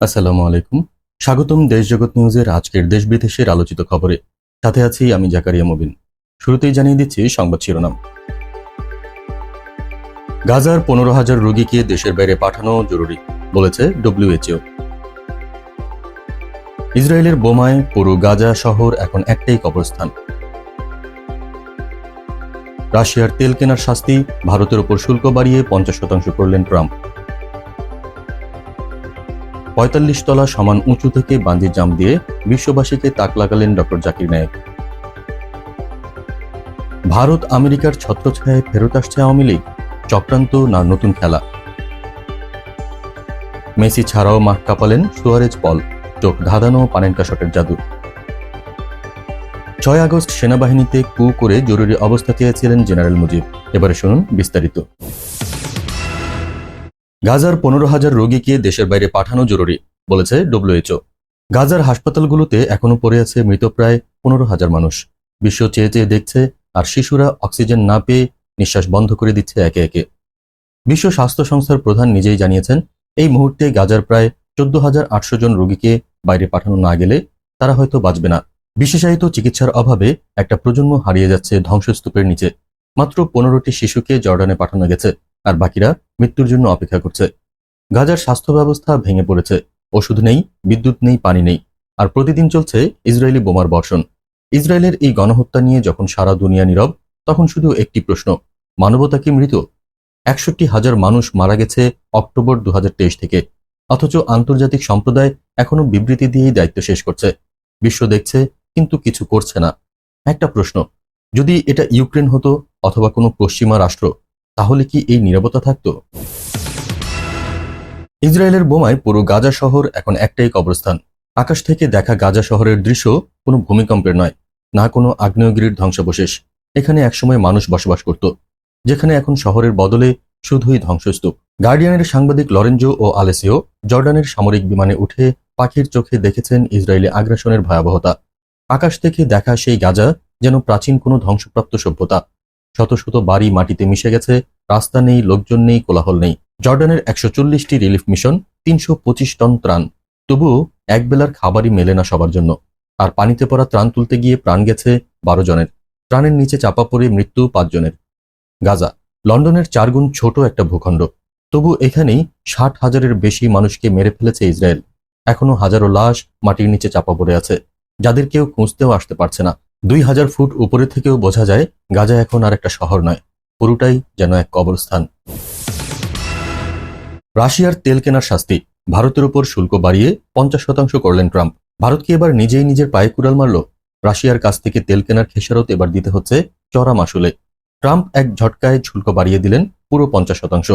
আসসালামু আলাইকুম। স্বাগতম দেশ জগৎ নিউজের আজকের দেশ বিদেশের আলোচিত খবরে। সাথে আছি আমি জাকারিয়া মুবিন। শুরুতেই জানিয়ে দিচ্ছি সংবাদ শিরোনাম। গাজার পনেরো হাজার রোগীকে দেশের বাইরে পাঠানো জরুরি, বলেছে ডব্লিউএইচও ইসরায়েলের বোমায় পুরো গাজা শহর এখন একটাই কবরস্থান। রাশিয়ার তেল কেনার শাস্তি ভারতের ওপর শুল্ক বাড়িয়ে পঞ্চাশ শতাংশ করলেন ট্রাম্প। পঁয়তাল্লিশ তলা সমান উঁচু থেকে বাঞ্জি জাম দিয়ে বিশ্ববাসীকে তাক লাগালেন ডক্টর জাকির নায়েক। ভারত আমেরিকার ছত্রছায়ায় ফেরত আসছে আওয়ামী লীগ, চক্রান্ত না নতুন খেলা? মেসি ছাড়াও মাঠ কাঁপালেন সুয়ারেজ পল, চোখ ধাঁধানো পানেনকা শটের জাদু। ছয় আগস্ট সেনাবাহিনীতে কু করে জরুরি অবস্থা চেয়েছিলেন জেনারেল মুজিব। এবারে শুনুন বিস্তারিত। গাজার পনেরো হাজার রোগীকে দেশের বাইরে পাঠানো জরুরি, বলেছে ডব্লিউএইচও। গাজার হাসপাতালগুলোতে এখনও পড়ে আছে মৃতপ্রায় পনেরো হাজার মানুষ। বিশ্ব চেয়ে চেয়ে দেখছে, আর শিশুরা অক্সিজেন না পেয়ে নিঃশ্বাস বন্ধ করে দিচ্ছে একে একে। বিশ্ব স্বাস্থ্য সংস্থার প্রধান নিজেই জানিয়েছেন, এই মুহূর্তে গাজার প্রায় চোদ্দ হাজার আটশো জন রোগীকে বাইরে পাঠানো না গেলে তারা হয়তো বাঁচবে না। বিশেষায়িত চিকিৎসার অভাবে একটা প্রজন্ম হারিয়ে যাচ্ছে ধ্বংসস্তূপের নিচে। মাত্র পনেরোটি শিশুকে জর্ডানে পাঠানো গেছে। আর বাকিরা মৃত্যুর জন্য অপেক্ষা করছে। গাজার স্বাস্থ্য ব্যবস্থা ভেঙে পড়েছে। ওষুধ নেই, বিদ্যুৎ নেই, পানি নেই। আর প্রতিদিন চলছে ইসরায়েলি বোমার বর্ষণ। ইসরায়েলের এই গণহত্যা নিয়ে যখন সারা দুনিয়া নীরব, তখন শুধু একটি প্রশ্ন, মানবতা কি মৃত? একষট্টি হাজার মানুষ মারা গেছে অক্টোবর দু হাজার তেইশ থেকে। অথচ আন্তর্জাতিক সম্প্রদায় এখনও বিবৃতি দিয়েই দায়িত্ব শেষ করছে। বিশ্ব দেখছে, কিন্তু কিছু করছে না। একটা প্রশ্ন, যদি এটা ইউক্রেন হতো অথবা কোনো পশ্চিমা রাষ্ট্র তাহলে কি এই নীরবতা থাকতো? ইসরায়েলের বোমায় পুরো গাজা শহর এখন একটাই কবরস্থান। আকাশ থেকে দেখা গাজা শহরের দৃশ্য কোনো ভূমিকম্পের নয়, না কোনো আগ্নেয়গিরির ধ্বংসাবশেষ। এখানে একসময় মানুষ বসবাস করত, যেখানে এখন শহরের বদলে শুধুই ধ্বংসস্তূপ। গার্ডিয়ানের সাংবাদিক লরেঞ্জো ও আলেসিও জর্ডানের সামরিক বিমানে উঠে পাখির চোখে দেখেছেন ইসরায়েলি আগ্রাসনের ভয়াবহতা। আকাশ থেকে দেখা সেই গাজা যেন প্রাচীন কোনো ধ্বংসপ্রাপ্ত সভ্যতা। শত শত বাড়ি মাটিতে মিশে গেছে রাস্তা নেই, লোকজন নেই, কোলাহল নেই। জর্ডানের একশো চল্লিশটি রিলিফ মিশন, তিনশো পঁচিশ টন ত্রাণ। তবুও একবেলার খাবারই মেলে না সবার জন্য। আর পানিতে পড়া ত্রাণ তুলতে গিয়ে প্রাণ গেছে বারো জনের। প্রাণের নিচে চাপা পড়ে মৃত্যু পাঁচজনের গাজা, লন্ডনের চারগুণ ছোট একটা ভূখণ্ড। তবু এখানেই ষাট হাজারের বেশি মানুষকে মেরে ফেলেছে ইসরায়েল। এখনও হাজারো লাশ মাটির নিচে চাপা পড়ে আছে, যাদের কেউ খুঁজতেও আসতে পারছে না। দুই হাজার ফুট উপরে থেকেও বোঝা যায়, গাজা এখন আর একটা শহর নয়। পুরোটাই যেন এক কবরস্থান। রাশিয়ার তেল কেনার শাস্তি ভারতের উপর শুল্ক বাড়িয়ে পঞ্চাশ শতাংশ করলেন ট্রাম্প। ভারত কি এবার নিজেই নিজের পায়ে কুড়াল মারল। রাশিয়ার কাছ থেকে তেল কেনার খেসারত এবার দিতে হচ্ছে চড়া মাসুলে। ট্রাম্প এক ঝটকায় শুল্ক বাড়িয়ে দিলেন পুরো পঞ্চাশ শতাংশ।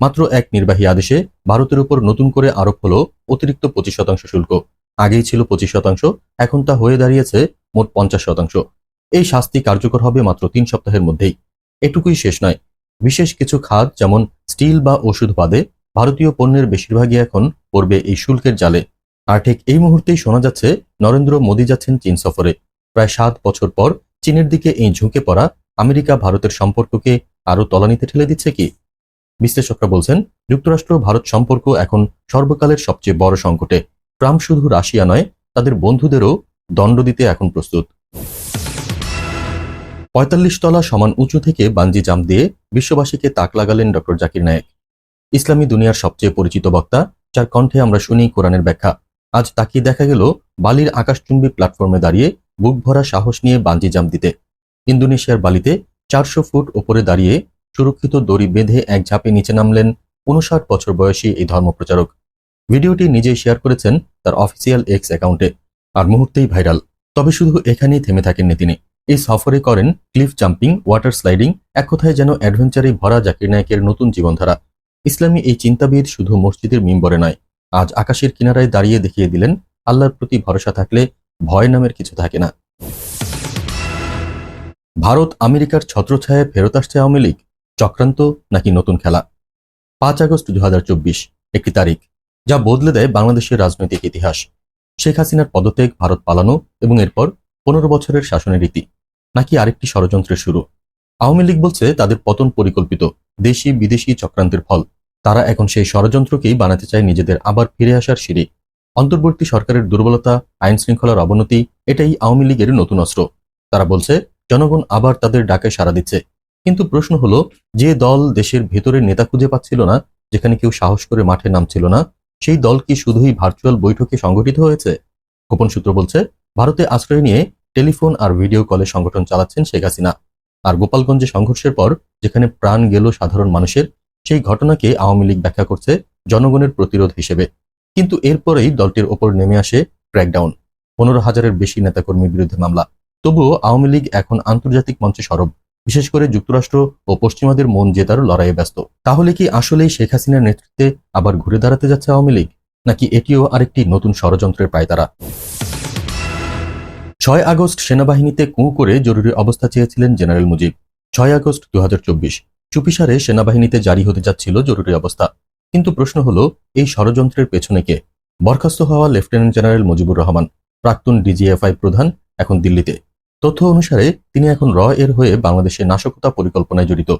মাত্র এক নির্বাহী আদেশে ভারতের উপর নতুন করে আরোপ হল অতিরিক্ত পঁচিশ শতাংশ শুল্ক। আগেই ছিল পঁচিশ শতাংশ, এখন তা হয়ে দাঁড়িয়েছে মোট পঞ্চাশ শতাংশ। এই শাস্তি কার্যকর হবে মাত্র তিন সপ্তাহের মধ্যেই। এটুকুই শেষ নয়। বিশেষ কিছু খাত যেমন স্টিল বা ওষুধ বাদে ভারতীয় পণ্যের বেশিরভাগই এখন পড়বে এই শুল্কের জালে। আর ঠিক এই মুহূর্তেই শোনা যাচ্ছে, নরেন্দ্র মোদী যাচ্ছেন চীন সফরে। প্রায় সাত বছর পর চীনের দিকে এই ঝুঁকে পড়া আমেরিকা ভারতের সম্পর্ককে আরও তলানিতে ঠেলে দিচ্ছে কি? বিশ্লেষকরা বলছেন, যুক্তরাষ্ট্র ভারত সম্পর্ক এখন সর্বকালের সবচেয়ে বড় সংকটে। ট্রাম্প শুধু রাশিয়া নয়, তাদের বন্ধুদেরও দণ্ড দিতে এখন প্রস্তুত। পঁয়তাল্লিশ তলা সমান উঁচু থেকে বাঞ্জি জাম্প দিয়ে বিশ্ববাসীকে তাক লাগালেন ডক্টর জাকির নায়েক। ইসলামী দুনিয়ার সবচেয়ে পরিচিত বক্তা, যার কণ্ঠে আমরা শুনি কোরআনের ব্যাখ্যা। আজ তাকিয়ে দেখা গেল বালির আকাশচুম্বী প্ল্যাটফর্মে দাঁড়িয়ে বুক ভরা সাহস নিয়ে বাঞ্জি জাম্প দিতে। ইন্দোনেশিয়ার বালিতে চারশো ফুট ওপরে দাঁড়িয়ে সুরক্ষিত দড়ি বেঁধে এক ঝাঁপে নিচে নামলেন উনষাট বছর বয়সী এই ধর্মপ্রচারক। ভিডিওটি নিজেই শেয়ার করেছেন তার অফিসিয়াল এক্স অ্যাকাউন্টে। আর মুহূর্তেই ভাইরাল। তবে শুধু এখানেই থেমে থাকেননি তিনি। এই সফরে করেন ক্লিফ জাম্পিং, ওয়াটার স্লাইডিং, এক কথায় যেন অ্যাডভেঞ্চারে ভরা জাকির নায়কের নতুন জীবনধারা। ইসলামী এই চিন্তাবিদ শুধু মসজিদের মিম্বরে নয়, আজ আকাশের কিনারায় দাঁড়িয়ে দেখিয়ে দিলেন, আল্লাহর প্রতি ভরসা থাকলে ভয় নামের কিছু থাকে না। ভারত আমেরিকার ছত্রছায়ায় ফেরত আসছে আওয়ামী লীগ, চক্রান্ত নাকি নতুন খেলা? পাঁচ আগস্ট দু হাজার চব্বিশ, একটি তারিখ, যা বদলে দেয় বাংলাদেশের রাজনৈতিক ইতিহাস। শেখ হাসিনার পদত্যাগ ভারত পালানো এবং এরপর পনেরো বছরের শাসনের রীতি। নাকি আরেকটি ষড়যন্ত্রের শুরু? আওয়ামী লীগ বলছে তাদের পতন পরিকল্পিত, দেশি, বিদেশি চক্রান্তের ফল। তারা এখন সেই ষড়যন্ত্রকেই বানাতে চায় নিজেদের আবার ফিরে আসার সিঁড়ি। অন্তর্বর্তী সরকারের দুর্বলতা আইন শৃঙ্খলার অবনতি, এটাই আওয়ামী লীগের নতুন অস্ত্র। তারা বলছে, জনগণ আবার তাদের ডাকে সাড়া দিচ্ছে। কিন্তু প্রশ্ন হলো, যে দল দেশের ভেতরের নেতা খুঁজে পাচ্ছিল না, যেখানে কেউ সাহস করে মাঠে নামছিল না, সেই দল কি শুধুই ভার্চুয়াল বৈঠকে সংগঠিত হয়েছে? গোপন সূত্র বলছে, ভারতে আশ্রয় নিয়ে টেলিফোন আর ভিডিও কলে সংগঠন চালাচ্ছেন শেখ হাসিনা। আর গোপালগঞ্জে সংঘর্ষের পর যেখানে প্রাণ গেল সাধারণ মানুষের, সেই ঘটনাকে আওয়ামী লীগ ব্যাখ্যা করছে জনগণের প্রতিরোধ হিসেবে। কিন্তু এরপরেই দলটির ওপর নেমে আসে ক্র্যাকডাউন, পনেরো হাজারের বেশি নেতাকর্মীর বিরুদ্ধে মামলা। তবুও আওয়ামী লীগ এখন আন্তর্জাতিক মঞ্চে সরব, বিশেষ করে যুক্তরাষ্ট্র ও পশ্চিমাদের মন জেতার লড়াইয়ে ব্যস্ত। তাহলে কি আসলেই শেখ হাসিনার নেতৃত্বে আবার ঘুরে দাঁড়াতে যাচ্ছে আওয়ামী লীগ? নাকি এটিও আরেকটি নতুন ষড়যন্ত্রের পায়তারা? ছয় আগস্ট সেনাবাহিনীতে কুঁ করে জরুরি অবস্থা চেয়েছিলেন জেনারেল মুজিব। ছয় আগস্ট দুহাজার চব্বিশ, চুপিসারে সেনাবাহিনীতে জারি হতে যাচ্ছিল জরুরি অবস্থা। কিন্তু প্রশ্ন হলো, এই ষড়যন্ত্রের পেছনে কে? বরখাস্ত হওয়া লেফটেন্যান্ট জেনারেল মুজিবুর রহমান, প্রাক্তন ডিজিএফআই প্রধান, এখন দিল্লিতে। তথ্য অনুসারে, তিনি এখন র এর হয়ে বাংলাদেশে নাশকতা পরিকল্পনায় জড়িত।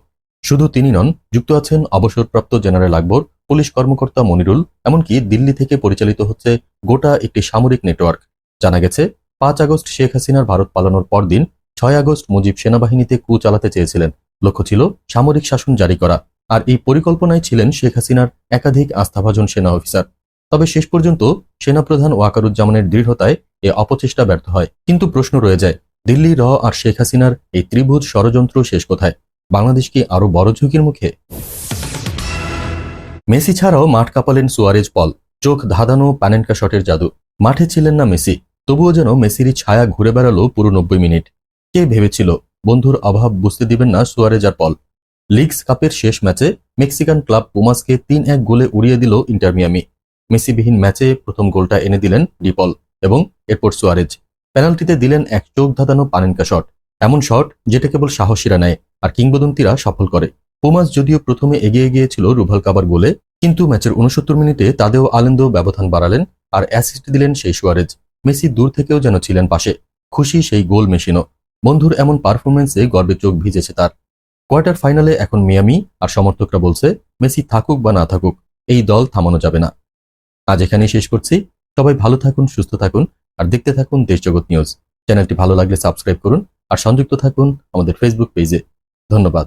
শুধু তিনি নন, যুক্ত আছেন অবসরপ্রাপ্ত জেনারেল আকবর, পুলিশ কর্মকর্তা মনিরুল, এমনকি দিল্লি থেকে পরিচালিত হচ্ছে গোটা একটি সামরিক নেটওয়ার্ক। জানা গেছে পাঁচ আগস্ট শেখ হাসিনার ভারত পালানোর পরদিন ছয় আগস্ট মুজিব সেনাবাহিনীতে কু চালাতে চেয়েছিলেন। লক্ষ্য ছিল সামরিক শাসন জারি করা, আর এই পরিকল্পনায় ছিলেন শেখ হাসিনার একাধিক আস্থাভাজন সেনা অফিসার। তবে শেষ পর্যন্ত সেনাপ্রধান ওয়াকারুজ্জামানের দৃঢ়তায় এ অপচেষ্টা ব্যর্থ হয়। কিন্তু প্রশ্ন রয়ে যায়, দিল্লি, র আর শেখ হাসিনার এই ত্রিভুজ ষড়যন্ত্র শেষ কোথায়? বাংলাদেশ কি আরও বড় ঝুঁকির মুখে? মেসি ছাড়াও মাঠ কাঁপালেন সুয়ারেজ পল, চোখ ধাঁধানো প্যানেনকা শটের জাদু। মাঠে ছিলেন না মেসি তবুও যেন মেসিরই ছায়া ঘুরে বেড়ালো পুরো নব্বই মিনিট। কে ভেবেছিল? বন্ধুর অভাব বুঝতে দিবেন না সুয়ারেজ আর পল। লিগস কাপের শেষ ম্যাচে মেক্সিকান ক্লাব পুমাসকে তিন এক গোলে উড়িয়ে দিল ইন্টার মিয়ামি। মেসিবিহীন ম্যাচে প্রথম গোলটা এনে দিলেন ডিপল এবং এরপর সুয়ারেজ। পেনাল্টিতে দিলেন এক চোখ ধাঁধানো পানেনকা শট। এমন শট যেটা কেবল সাহসীরা নেয় আর কিংবদন্তিরা সফল করে। পুমাস যদিও প্রথমে এগিয়ে গিয়েছিল রুভাল কাবার গোলে, কিন্তু ম্যাচের উনসত্তর মিনিটে তাদেও আলেন্দো ব্যবধান বাড়ালেন আর অ্যাসিস্ট দিলেন সেই সুয়ারেজ। মেসি দূর থেকেও যেন ছিলেন পাশে। খুশি সেই গোল মেশিনও। বন্ধুর এমন পারফরমেন্সে গর্বে চোখ ভিজেছে তার। কোয়ার্টার ফাইনালে এখন মিয়ামি, আর সমর্থকরা বলছে, মেসি থাকুক বা না থাকুক, এই দল থামানো যাবে না। আজ এখানেই শেষ করছি। সবাই ভালো থাকুন, সুস্থ থাকুন, আর দেখতে থাকুন দেশজগৎ নিউজ। চ্যানেলটি ভালো লাগলে সাবস্ক্রাইব করুন, আর সংযুক্ত থাকুন আমাদের ফেসবুক পেজে। ধন্যবাদ।